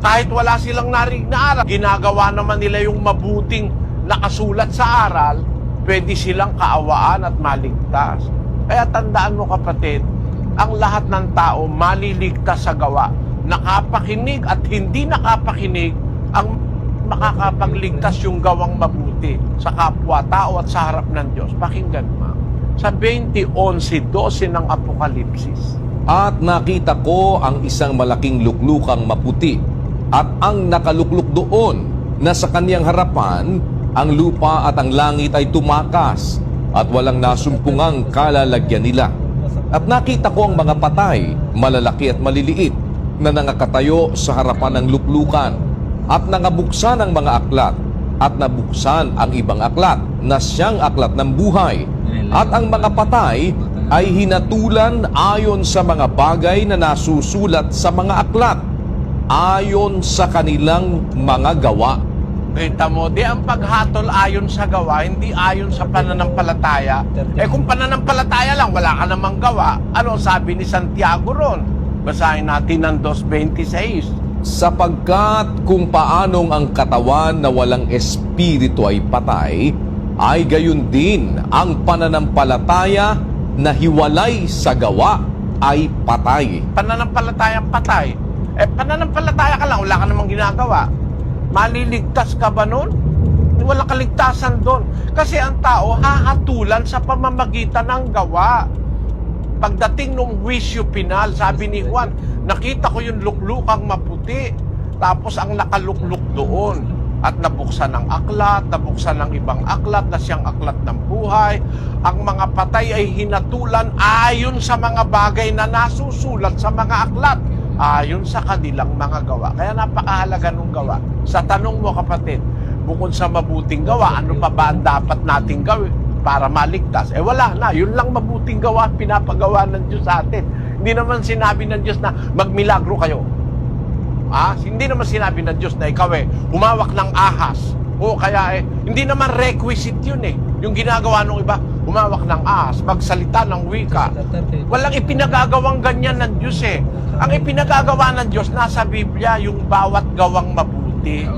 Kahit wala silang narinig na aral, ginagawa naman nila yung mabuting nakasulat sa aral, pwede silang kaawaan at maligtas. Kaya tandaan mo kapatid, ang lahat ng tao maliligtas sa gawa. Nakapakinig at hindi nakapakinig ang makakapagligtas yung gawang mabuti sa kapwa-tao at sa harap ng Diyos. Pakinggan mo. Sa 20.11.12 ng Apokalipsis, At nakita ko ang isang malaking luklukang maputi at ang nakalukluk doon na sa kaniyang harapan ang lupa at ang langit ay tumakas at walang nasumpungang kalalagyan nila. At nakita ko ang mga patay, malalaki at maliliit, na nangakatayo sa harapan ng luklukan. At nangabuksan ang mga aklat at nabuksan ang ibang aklat na siyang aklat ng buhay. At ang mga patay ay hinatulan ayon sa mga bagay na nasusulat sa mga aklat ayon sa kanilang mga gawa. Kita mo, di ang paghatol ayon sa gawa, hindi ayon sa pananampalataya. Eh kung pananampalataya lang, wala ka namang gawa. Ano ang sabi ni Santiago ron? Basahin natin ng 2.26. Sapagkat kung paanong ang katawan na walang espiritu ay patay, ay gayon din ang pananampalataya na hiwalay sa gawa ay patay. Pananampalatayang patay. Eh pananampalataya ka lang, wala ka namang ginagawa. Maliligtas ka ba nun? Wala kaligtasan doon. Kasi ang tao hahatulan sa pamamagitan ng gawa. Pagdating nung wisyo pinal, sabi ni Juan, nakita ko yung luklukang maputi. Tapos ang nakalukluk doon. At nabuksan ng aklat, nabuksan ng ibang aklat na siyang aklat ng buhay. Ang mga patay ay hinatulan ayon sa mga bagay na nasusulat sa mga aklat. Ayon sa kanilang mga gawa. Kaya napakahalaga nung gawa. Sa tanong mo kapatid, bukod sa mabuting gawa, ano pa ba ang dapat nating gawin para maligtas? Eh wala na, yun lang mabuting gawa pinapagawa ng Diyos sa atin. Hindi naman sinabi ng Diyos na magmilagro kayo. Ah, hindi naman sinabi ng Diyos na ikaw eh, humawak ng ahas. O kaya eh, hindi naman requisite yun eh. Yung ginagawa ng iba, humawak ng ahas, magsalita ng wika. Walang ipinagagawang ganyan ng Diyos eh. Ang ipinagagawa ng Diyos nasa Biblia, yung bawat gawang mabuti.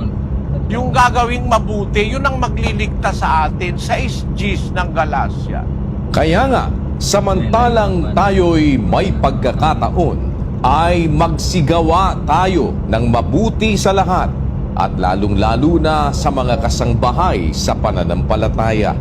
Yung gagawing mabuti, yun ang magliligtas sa atin sa isjis ng Galacia. Kaya nga, samantalang tayo'y may pagkakataon, ay magsigawa tayo ng mabuti sa lahat at lalong-lalo na sa mga kasangbahay sa pananampalataya.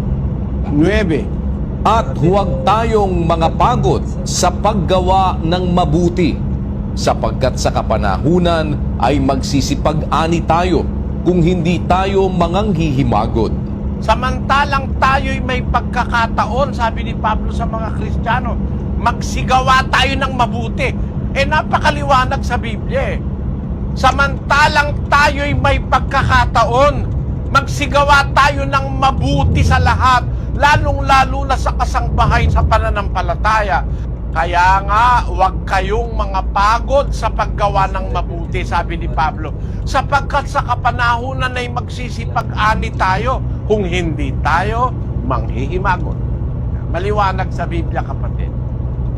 9. At huwag tayong mga pagod sa paggawa ng mabuti, sapagkat sa kapanahunan ay magsisipag-ani tayo kung hindi tayo manganghihimagod. Samantalang tayo'y may pagkakataon, sabi ni Pablo sa mga Kristiyano, magsigawa tayo ng mabuti. Eh napakaliwanag sa Biblia eh. Samantalang tayo'y may pagkakataon, magsigawa tayo ng mabuti sa lahat, lalong-lalo na sa kasangbahay sa pananampalataya. Kaya nga, huwag kayong mga pagod sa paggawa ng mabuti, sabi ni Pablo. Sapagkat sa kapanahunan ay magsisipag-ani tayo kung hindi tayo manghihimagot. Maliwanag sa Biblia, kapatid.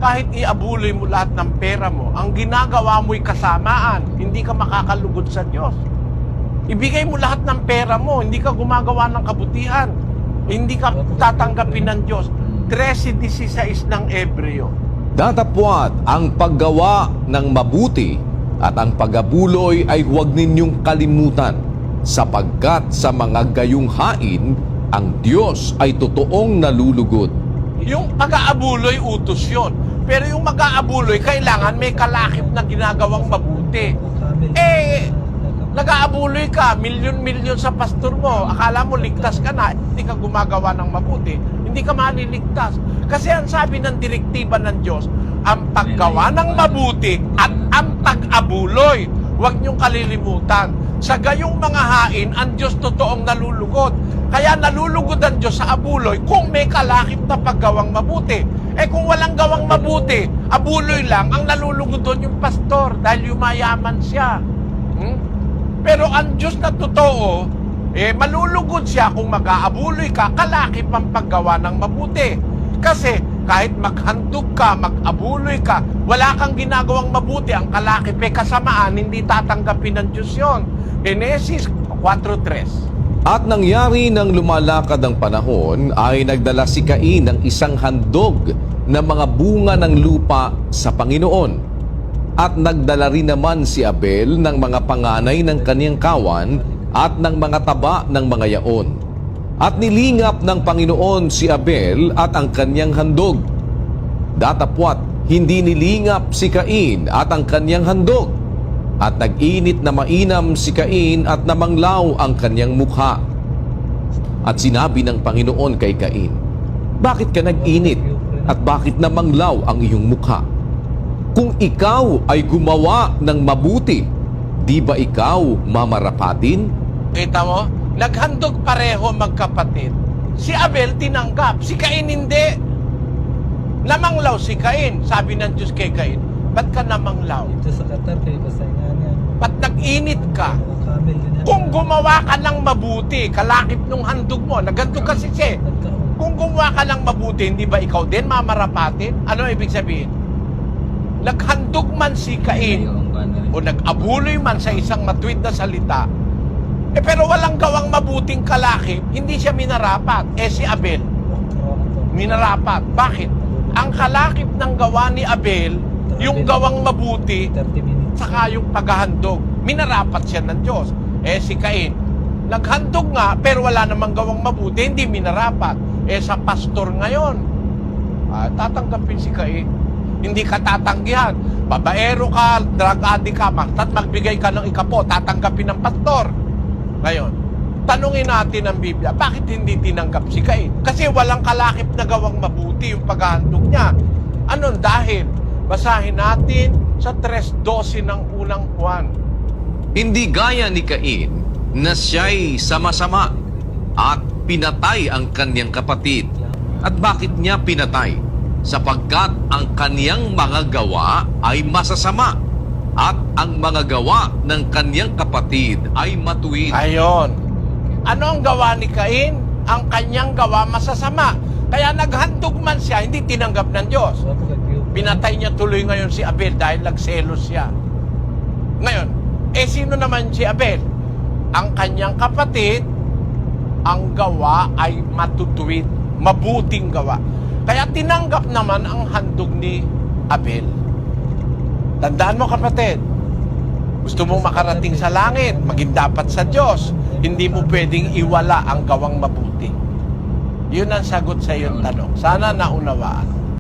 Kahit iabuloy mo lahat ng pera mo, ang ginagawa mo'y kasamaan. Hindi ka makakalugod sa Diyos. Ibigay mo lahat ng pera mo, hindi ka gumagawa ng kabutihan. Hindi ka tatanggapin ng Diyos. 13.16 ng Ebreo. Datapwat ang paggawa ng mabuti at ang pagabuloy ay huwag ninyong kalimutan sapagkat sa mga gayong hain ang Diyos ay totoong nalulugod. Yung pag-aabuloy, utos yon. Pero yung mag-aabuloy, kailangan may kalakip na ginagawang mabuti. Eh, nag-aabuloy ka, milyon-milyon sa pastor mo, akala mo ligtas ka na, hindi ka gumagawa ng mabuti, hindi ka maliligtas. Kasi ang sabi ng direktiba ng Diyos, ang paggawa ng mabuti at ang pag-abuloy, huwag niyong kalilimutan. Sa gayong mga hain, ang Diyos totoong nalulugod. Kaya nalulugod ang Diyos sa abuloy kung may kalakip na paggawang mabuti. Eh kung walang gawang mabuti, abuloy lang, ang nalulugod doon yung pastor dahil yumayaman siya. Hmm? Pero ang Diyos na totoo, eh, malulugod siya kung mag-aabuloy ka, kalakip ang paggawa ng mabuti. Kasi kahit maghandog ka, mag-abuloy ka, wala kang ginagawang mabuti, ang kalakip ay kasamaan, hindi tatanggapin ng Diyos yun. Genesis 4.3 At nangyari nang lumalakad ang panahon ay nagdala si Cain ng isang handog na mga bunga ng lupa sa Panginoon. At nagdala rin naman si Abel ng mga panganay ng kaniyang kawan at ng mga taba ng mga yaon. At nilingap ng Panginoon si Abel at ang kaniyang handog. Datapwat, hindi nilingap si Cain at ang kaniyang handog. At nag-init na mainam si Cain at namanglaw ang kanyang mukha. At sinabi ng Panginoon kay Cain, Bakit ka nag-init at bakit namanglaw ang iyong mukha? Kung ikaw ay gumawa ng mabuti, di ba ikaw mamarapatin? Kita mo? Naghandog pareho magkapatid. Si Abel tinanggap, si Cain hindi. Namanglaw si Cain. Sabi ng Diyos kay Cain, ba't ka namanglaw? Dito sa Qatar, kayo yan. Ba't nag-init ka? Kung gumawa ka ng mabuti, kalakip nung handog mo, naghandog kasi siya. Kung gumawa ka ng mabuti, hindi ba ikaw din mamarapatin? Ano ibig sabihin? Naghandog man si Cain o nag-abuloy man sa isang matuwid na salita, eh pero walang gawang mabuting kalakip, hindi siya minarapat. Eh si Abel, minarapat. Bakit? Ang kalakip ng gawa ni Abel, yung gawang mabuti, 30 minutes. saka yung paghahandog. Minarapat siya ng Diyos. Eh si Cain, naghandog nga, pero wala namang gawang mabuti, hindi minarapat. Eh sa pastor ngayon, ah, tatanggapin si Cain. Hindi ka tatanggihan. Babaero ka, drug addict ka, mag- at magbigay ka ng ikapo, tatanggapin ng pastor. Ngayon, tanungin natin ang Biblia, bakit hindi tinanggap si Cain? Kasi walang kalakip na gawang mabuti yung paghahandog niya. Anong dahil? Basahin natin sa 3.12 ng unang Juan. Hindi gaya ni Cain na siya'y sama-sama at pinatay ang kanyang kapatid. At bakit niya pinatay? Sapagkat ang kanyang mga gawa ay masasama at ang mga gawa ng kanyang kapatid ay matuwid. Ayon. Ano ang gawa ni Cain? Ang kanyang gawa masasama. Kaya naghandog man siya, hindi tinanggap ng Diyos. Pinatay niya tuloy ngayon si Abel dahil nagselos siya. Ngayon, eh sino naman si Abel? Ang kanyang kapatid, ang gawa ay matutuwid, mabuting gawa. Kaya tinanggap naman ang handog ni Abel. Tandaan mo kapatid, gusto mong makarating sa langit, maging dapat sa Diyos, hindi mo pwedeng iwala ang gawang mabuti. Yun ang sagot sa iyong tanong. Sana naunawaan.